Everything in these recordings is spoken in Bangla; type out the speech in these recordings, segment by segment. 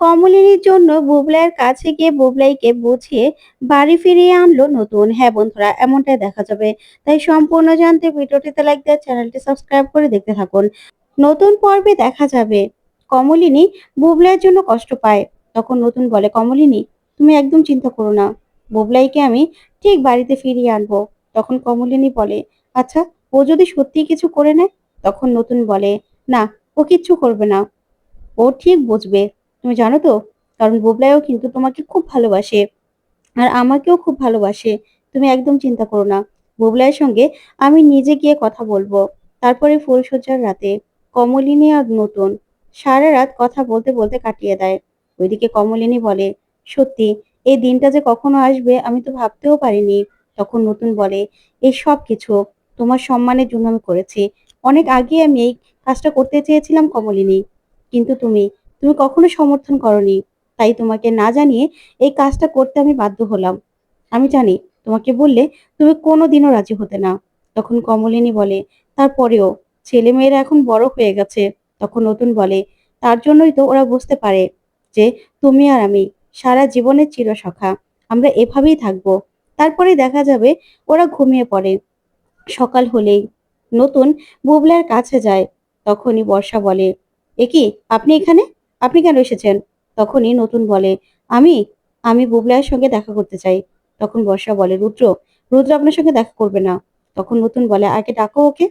কমলিনীর জন্য বুবলাইয়ের কাছে গিয়ে বুবলাইকে বুঝিয়ে বাড়ি ফিরিয়ে আনলো নতুন। হ্যাঁ বন্ধুরা, এমনটাই দেখা যাবে। তাই সম্পূর্ণ জানতে ভিডিওটিতে লাইক দিয়ে চ্যানেলটি সাবস্ক্রাইব করে দেখতে থাকুন। নতুন পর্বে দেখা যাবে। কমলিনী বুবলাইয়ের জন্য কষ্ট পায়। তখন নতুন বলে, কমলিনী, তুমি একদম চিন্তা করো না। বুবলাইকে আমি ঠিক বাড়িতে ফিরিয়ে আনব। তখন কমলিনী বলে আচ্ছা ও যদি সত্যি কিছু করে নেয়? তখন নতুন বলে, না, ও কিচ্ছু করবে না। ও ঠিক বুঝবে। তুমি জানো তো? কারণ বুবলাইও কিন্তু তোমাকে খুব ভালোবাসে। আর আমাকেও খুব ভালোবাসে। তুমি একদম চিন্তা করো না। বুবলাইয়ের সঙ্গে আমি নিজে গিয়ে কথা বলব। তারপরে ফুলসজ্জার রাতে কমলিনী আর নতুন সারা রাত কথা বলতে বলতে কাটিয়ে দেয়। ওইদিকে কমলিনী বলে, সত্যি, এই দিনটা যে কখনো আসবে আমি তো ভাবতেও পারিনি। তখন নতুন বলে এই সব কিছু তোমার সম্মানের জন্য আমি করেছি। অনেক আগে আমি এই কাজটা করতে চেয়েছিলাম কমলিনী। কিন্তু তুমি তুমি কখনো সমর্থন করনি। তাই তোমাকে না জানিয়ে এই কাজটা করতে আমি বাধ্য হলাম। আমি জানি তোমাকে বললে তুমি কোনোদিনও রাজি হতে না। তখন কমলিনী বলে, তারপরেও ছেলে মেয়েরা এখন বড় হয়ে গেছে। তখন নতুন বলে, তার জন্যই তো ওরা বুঝতে পারে যে তুমি আর আমি সারা জীবনের চিরসখা। আমরা এভাবেই থাকব। তারপরে দেখা যাবে ওরা ঘুমিয়ে পড়ে। সকাল হলেই নতুন বুবলার কাছে যায়। তখনই বর্ষা বলে এ কি আপনি এখানে? আপনি কেন এসেছেন? তখনই নতুন বলে, আমি আমি বুবলাইয়ের সঙ্গে দেখা করতে চাই। তখন বর্ষা বলে, রুদ্র রুদ্র আপনার সঙ্গে দেখা করবে না। তখন নতুন বলে আগে ডাকো ওকে?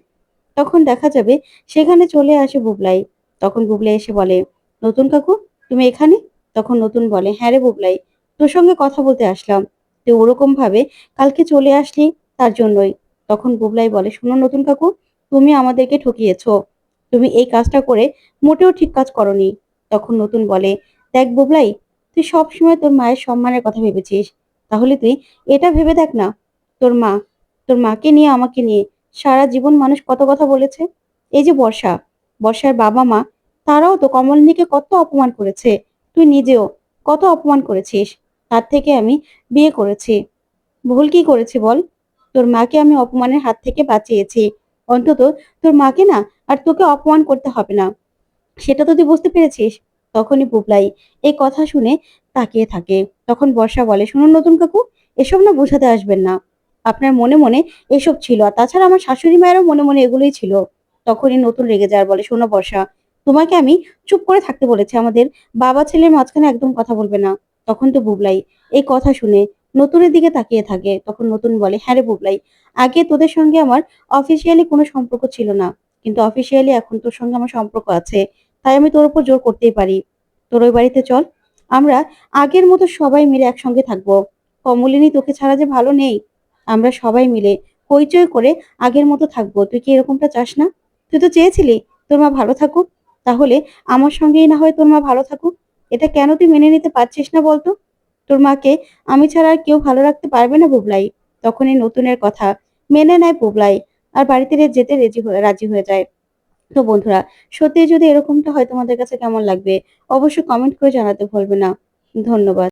তখন দেখা যাবে, সেখানে চলে আসে বুবলাই। তখন বুবলাই এসে বলে, নতুন কাকু, তুমি এখানে? তখন নতুন বলে হ্যাঁ রে বুবলাই, তোর সঙ্গে কথা বলতে আসলাম। তুই ওরকম ভাবে কালকে চলে আসলি তার জন্যই। তখন বুবলাই বলে, শোনো নতুন কাকু, তুমি আমাদেরকে ঠকিয়েছো। তুমি এই কাজটা করে মোটেও ঠিক কাজ করনি। তখন নতুন বলে, দেখ বুবলাই, তুই সবসময় তোর মায়ের সম্মানের কথা ভেবেছিস। তাহলে তুই এটা ভেবে দেখ না, তোর মা, তোর মাকে নিয়ে, আমাকে নিয়ে সারা জীবন মানুষ কত কথা বলেছে। এই যে বর্ষা, বর্ষার বাবা মা, তারাও তো কমলিনীকে কত অপমান করেছে। তুই নিজেও কত অপমান করেছিস। তার থেকে আমি বিয়ে করেছি। ভুল কি করেছি বল? তোর মাকে আমি অপমানের হাত থেকে বাঁচিয়েছি। অন্তত তোর মাকে না আর তোকে অপমান করতে হবে না। সেটা তো তুই বুঝতে পেরেছিস। তখনই বুবলাই এই কথা শুনে তাকিয়ে থাকে। তখন বর্ষা বলে, শুনুন নতুন কাকু, এসব না বোঝাতে আসবেন না। আপনার মনে মনে এসব ছিল, আর তাছাড়া আমার শাশুড়ি মায়েরও মনে মনে এগুলোই ছিল। তখনই নতুন রেগে যাওয়ার বলে, শোনো বর্ষা, তোমাকে আমি চুপ করে থাকতে বলেছি। আমাদের বাবা ছেলের মাঝখানে একদম কথা বলবে না। তখন তো বুবলাই এই কথা শুনে নতুনের দিকে তাকিয়ে থাকে। তখন নতুন বলে হ্যাঁ রে বুবলাই আগে তোদের সঙ্গে আমার অফিসিয়ালি কোনো সম্পর্ক ছিল না। কিন্তু অফিসিয়ালি এখন তোর সঙ্গে আমার সম্পর্ক আছে। তাই আমি তোর উপর জোর করতেই পারি। তোর ওই বাড়িতে চল। আমরা আগের মতো সবাই মিলে একসঙ্গে থাকব। কমলিনী তোকে ছাড়া যে ভালো নেই। আমরা সবাই মিলে হইচই করে আগের মতো থাকব। তুই কি এরকমটা চাস না? তুই তো চেয়েছিলি তোর মা ভালো থাকুক। তাহলে আমার সঙ্গেই না হয় তোর মা ভালো থাকুক। এটা কেন তুই মেনে নিতে পারছিস না বলতো? তোর মাকে আমি ছাড়া আর কেউ ভালো রাখতে পারবে না বুবলাই। তখন এই নতুনের কথা মেনে নেয় বুবলাই। আর বাড়িতে যেতে রেজি রাজি হয়ে যায়। তো বন্ধুরা সত্যি যদি এরকমটা হয় তোমাদের কাছে কেমন লাগবে, অবশ্যই কমেন্ট করে জানাতে ভুলবে না। ধন্যবাদ।